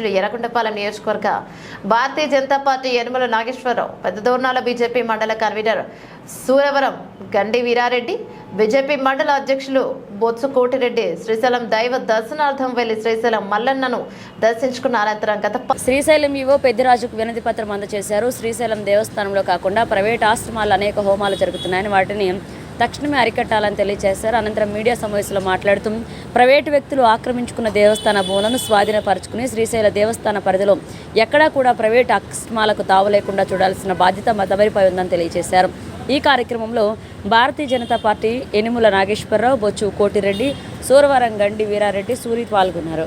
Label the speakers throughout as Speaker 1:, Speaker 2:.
Speaker 1: అధ్యక్షుడు ఎర్రగొండపాలెం నియోజకవర్గ Bharatiya Janata party Yanamala Nageswara Rao Pedda Dornala BJP మండల కన్వీనర్ సూరవరం గండి వీరారెడ్డి బీజేపీ మండల అధ్యక్షులు బొత్సు కోటిరెడ్డి శ్రీశైలం దైవ దర్శనార్థం వెళ్ళి శ్రీశైలం మల్లన్నను దర్శించుకున్న అనంతరం గత
Speaker 2: శ్రీశైలం ఈవో పెద్దిరాజుకు వినతి పత్రం అందజేశారు. శ్రీశైలం దేవస్థానంలో కాకుండా ప్రైవేట్ ఆశ్రమాలు అనేక హోమాలు జరుగుతున్నాయని వాటిని తక్షణమే అరికట్టాలని తెలియజేశారు. అనంతరం మీడియా సమావేశంలో మాట్లాడుతూ ప్రైవేటు వ్యక్తులు ఆక్రమించుకున్న దేవస్థాన భూములను స్వాధీనపరుచుకుని శ్రీశైల దేవస్థాన పరిధిలో ఎక్కడా కూడా ప్రైవేట్ అక్రమాలకు తావు లేకుండా చూడాల్సిన బాధ్యత మతవరిపై ఉందని తెలియజేశారు. ఈ కార్యక్రమంలో భారతీయ జనతా పార్టీ ఎనిముల నాగేశ్వరరావు బొచ్చు కోటిరెడ్డి సూరవరం గండి వీరారెడ్డి సూరి పాల్గొన్నారు.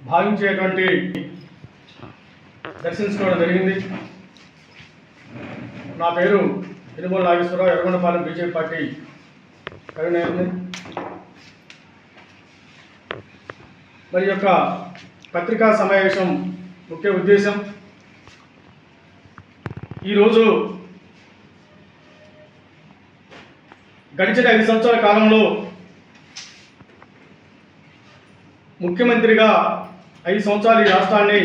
Speaker 3: భావించేటువంటి దర్శించుకోవడం జరిగింది. నా పేరు తిరుమల నాగేశ్వరరావు ఎర్రగొండపాలెం బీజేపీ పార్టీ కవినేని మరి యొక్క పత్రికా సమావేశం ముఖ్య ఉద్దేశం ఈరోజు గడిచిన ఐదు సంవత్సరాల కాలంలో ముఖ్యమంత్రిగా ఐదు సంవత్సరాలు ఈ రాష్ట్రాన్ని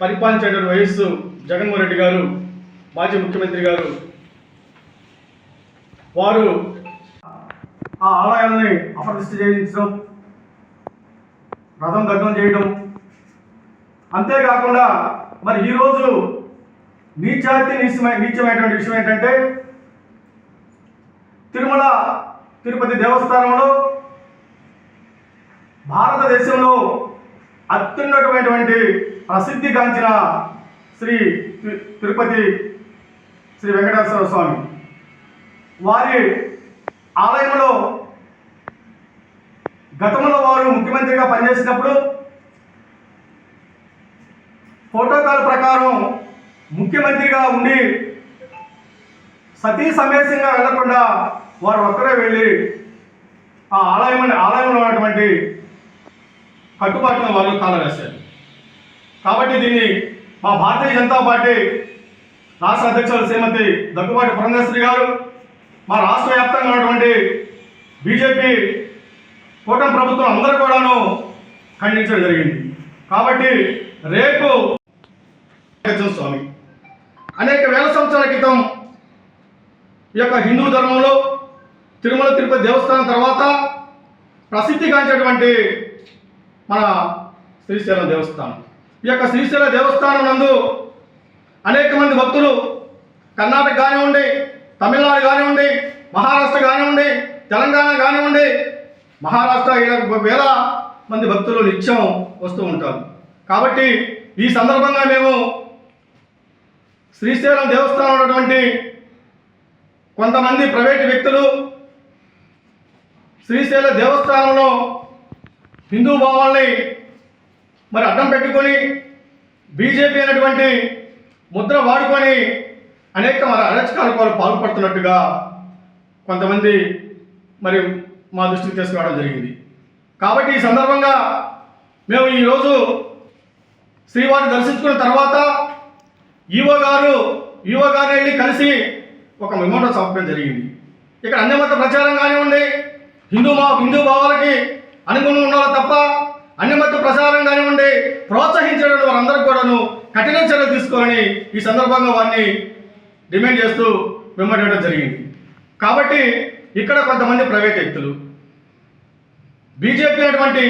Speaker 3: పరిపాలించేటువంటి వయస్సు జగన్మోహన్ రెడ్డి గారు మాజీ ముఖ్యమంత్రి గారు. వారు ఆ ఆలయాలని అప్రతిష్ఠ చేయించడం రథం దగ్ధం చేయడం. అంతేకాకుండా మరి ఈరోజు నీచాతి నీచమై నీచమైనటువంటి విషయం ఏంటంటే తిరుమల తిరుపతి దేవస్థానంలో భారతదేశంలో అత్యున్నతమైనటువంటి ప్రసిద్ధిగాంచిన శ్రీ తి- తిరుపతి శ్రీ వెంకటేశ్వర స్వామి. వారి ఆలయంలో గతంలో వారు ముఖ్యమంత్రిగా పనిచేసినప్పుడు ప్రోటోకాల్ ప్రకారం ముఖ్యమంత్రిగా ఉండి సతీ సమేతంగా వెళ్ళకుండా వారు ఒక్కరే వెళ్ళి ఆ ఆలయం ఆలయంలో ఉన్నటువంటి కట్టుబాటున వాళ్ళు కాలవేశారు కాబట్టి దీన్ని మా భారతీయ జనతా పార్టీ రాష్ట్ర అధ్యక్షులు శ్రీమతి దగ్గుబాటి పురంధేశ్వరి గారు మా రాష్ట్ర వ్యాప్తంగా ఉన్నటువంటి బీజేపీ కూటమి ప్రభుత్వం అందరూ కూడాను ఖండించడం జరిగింది. కాబట్టి రేపు స్వామి. అనేక వేల సంవత్సరాల క్రితం ఈ యొక్క హిందూ ధర్మంలో తిరుమల తిరుపతి దేవస్థానం తర్వాత ప్రసిద్ధిగాంచినటువంటి మన శ్రీశైలం దేవస్థానం. ఈ యొక్క శ్రీశైల దేవస్థానం నందు అనేక మంది భక్తులు కర్ణాటక కానివ్వండి తమిళనాడు కానివ్వండి మహారాష్ట్ర కానివ్వండి తెలంగాణ కానివ్వండి మహారాష్ట్ర వేల మంది భక్తులు నిత్యం వస్తూ ఉంటారు. కాబట్టి ఈ సందర్భంగా మేము శ్రీశైలం దేవస్థానం ఉన్నటువంటి కొంతమంది ప్రైవేటు వ్యక్తులు శ్రీశైల దేవస్థానంలో హిందూ భావాల్ని మరి అడ్డం పెట్టుకొని బీజేపీ అనేటువంటి ముద్ర వాడుకొని అనేక మరి అరచకాలకు వాళ్ళు పాల్పడుతున్నట్టుగా కొంతమంది మరి మా దృష్టికి తీసుకురావడం జరిగింది. కాబట్టి ఈ సందర్భంగా మేము ఈరోజు శ్రీవారిని దర్శించుకున్న తర్వాత ఈవో గారు ఈవో గారిని వెళ్ళి కలిసి ఒక మెమోటో సమర్పణ జరిగింది. ఇక్కడ అన్యమత ప్రచారం కానివ్వండి హిందూ మా హిందూ భావాలకి అనుగుణంగా ఉండాలి తప్ప అన్యమత ప్రచారం కానివ్వండి ప్రోత్సహించడం వారందరూ కూడాను కఠిన చర్యలు తీసుకోవాలని ఈ సందర్భంగా వారిని డిమాండ్ చేస్తూ వెంబడేయడం జరిగింది. కాబట్టి ఇక్కడ కొంతమంది ప్రైవేట్ వ్యక్తులు బీజేపీ అనేటువంటి